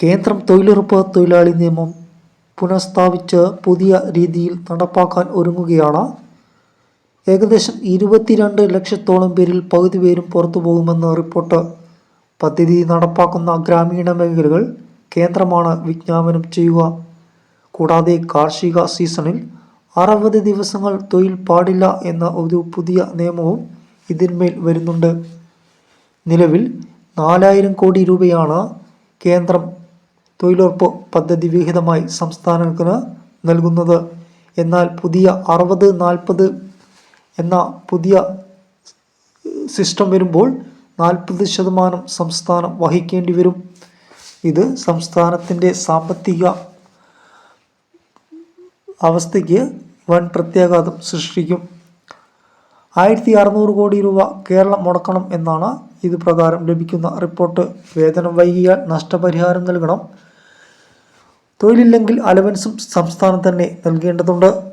കേന്ദ്രം തൊഴിലുറപ്പ് തൊഴിലാളി നിയമം പുനഃസ്ഥാപിച്ച് പുതിയ രീതിയിൽ നടപ്പാക്കാൻ ഒരുങ്ങുകയാണ്. ഏകദേശം ഇരുപത്തിരണ്ട് ലക്ഷത്തോളം പേരിൽ പകുതി പേരും പുറത്തു പോകുമെന്ന് റിപ്പോർട്ട്. പദ്ധതി നടപ്പാക്കുന്ന ഗ്രാമീണ മേഖലകൾ കേന്ദ്രമാണ് വിജ്ഞാപനം ചെയ്യുക. കൂടാതെ കാർഷിക സീസണിൽ അറുപത് ദിവസങ്ങൾ തൊഴിൽ പാടില്ല എന്ന ഒരു പുതിയ നിയമവും ഇതിന്മേൽ വരുന്നുണ്ട്. നിലവിൽ നാലായിരം കോടി രൂപയാണ് കേന്ദ്രം തൊഴിലുറപ്പ് പദ്ധതി വിഹിതമായി സംസ്ഥാനങ്ങൾക്ക് നൽകുന്നത്. എന്നാൽ പുതിയ അറുപത് നാൽപ്പത് എന്ന പുതിയ സിസ്റ്റം വരുമ്പോൾ നാൽപ്പത് ശതമാനം സംസ്ഥാനം വഹിക്കേണ്ടി വരും. ഇത് സംസ്ഥാനത്തിന്റെ സാമ്പത്തിക അവസ്ഥയ്ക്ക് വൻ പ്രത്യാഘാതം സൃഷ്ടിക്കും. ആയിരത്തി അറുന്നൂറ് കോടി രൂപ കേരളം മുടക്കണം എന്നാണ് ഇത് പ്രകാരം ലഭിക്കുന്ന റിപ്പോർട്ട്. വേതനം വൈകിയാൽ നഷ്ടപരിഹാരം നൽകണം. തൊഴിലില്ലെങ്കിൽ അലവൻസും സംസ്ഥാനം തന്നെ നൽകേണ്ടതുണ്ട്.